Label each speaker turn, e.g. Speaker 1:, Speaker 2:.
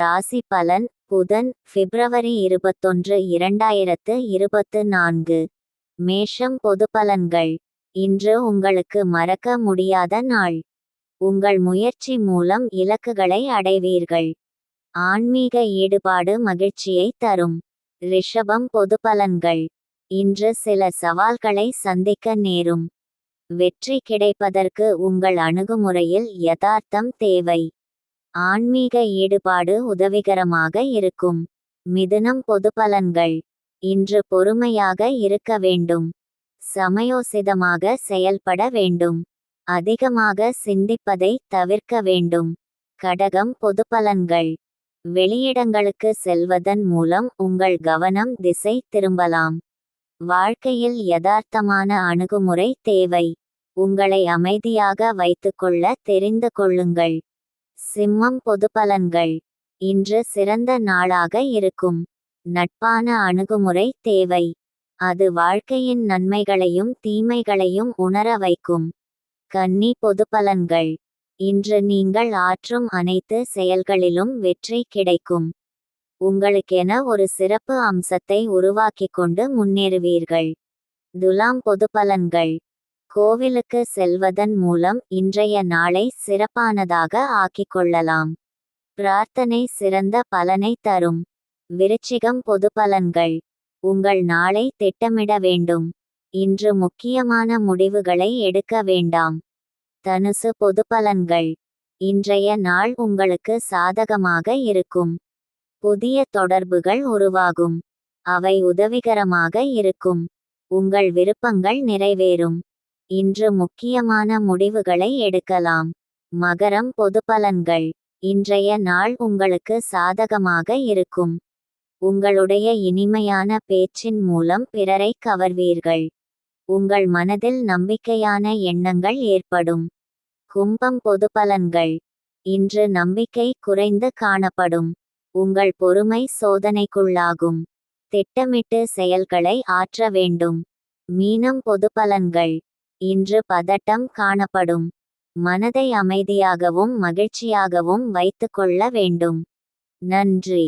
Speaker 1: ராசி பலன் புதன் பிப்ரவரி இருபத்தொன்று இரண்டாயிரத்து இருபத்து நான்கு. மேஷம் பொது பலன்கள் இன்று உங்களுக்கு மறக்க முடியாத நாள். உங்கள் முயற்சி மூலம் இலக்குகளை அடைவீர்கள். ஆன்மீக ஈடுபாடு மகிழ்ச்சியை தரும். ரிஷபம் பொதுப்பலன்கள் இன்று சில சவால்களை சந்திக்க நேரும். வெற்றி கிடைப்பதற்கு உங்கள் அணுகுமுறையில் யதார்த்தம் தேவை. ஆன்மீக ஈடுபாடு உதவிகரமாக இருக்கும். மிதுனம் பொதுப்பலன்கள் இன்று பொறுமையாக இருக்க வேண்டும். சமயோசிதமாக செயல்பட வேண்டும். அதிகமாக சிந்திப்பதை தவிர்க்க வேண்டும். கடகம் பொதுப்பலன்கள் வெளியிடங்களுக்கு செல்வதன் மூலம் உங்கள் கவனம் திசை திரும்பலாம். வாழ்க்கையில் யதார்த்தமான அணுகுமுறை தேவை. உங்களை அமைதியாக வைத்துக்கொள்ள தெரிந்து கொள்ளுங்கள். சிம்மம் பொதுப்பலன்கள். இன்று சிறந்த நாளாக இருக்கும். நட்பான அணுகுமுறை தேவை. அது வாழ்க்கையின் நன்மைகளையும் தீமைகளையும் உணர வைக்கும். கன்னி பொதுப்பலன்கள். இன்று நீங்கள் ஆற்றும் அனைத்து செயல்களிலும் வெற்றி கிடைக்கும். உங்களுக்கென ஒரு சிறப்பு அம்சத்தை உருவாக்கிக் கொண்டு முன்னேறுவீர்கள். துலாம் பொதுப்பலன்கள். கோவிலுக்கு செல்வதன் மூலம் இன்றைய நாளை சிறப்பானதாக ஆக்கிக்கொள்ளலாம். பிரார்த்தனை சிறந்த பலனை தரும். விருச்சிகம் பொதுப்பலன்கள் உங்கள் நாளை திட்டமிட வேண்டும். இன்று முக்கியமான முடிவுகளை எடுக்க வேண்டாம். தனுசு பொதுப்பலன்கள் இன்றைய நாள் உங்களுக்கு சாதகமாக இருக்கும். புதிய தொடர்புகள் உருவாகும். அவை உதவிகரமாக இருக்கும். உங்கள் விருப்பங்கள் நிறைவேறும். இன்று முக்கியமான முடிவுகளை எடுக்கலாம். மகரம் பொதுப்பலன்கள் இன்றைய நாள் உங்களுக்கு சாதகமாக இருக்கும். உங்களுடைய இனிமையான பேச்சின் மூலம் பிறரை கவர்வீர்கள். உங்கள் மனதில் நம்பிக்கையான எண்ணங்கள் ஏற்படும். கும்பம் பொதுப்பலன்கள் இன்று நம்பிக்கை குறைந்து காணப்படும். உங்கள் பொறுமை சோதனைக்குள்ளாகும். திட்டமிட்டு செயல்களை ஆற்ற வேண்டும். மீனம் பொதுப்பலன்கள் இன்று பதட்டம் காணப்படும். மனதை அமைதியாகவும் மகிழ்ச்சியாகவும் வைத்துக்கொள்ள வேண்டும். நன்றி.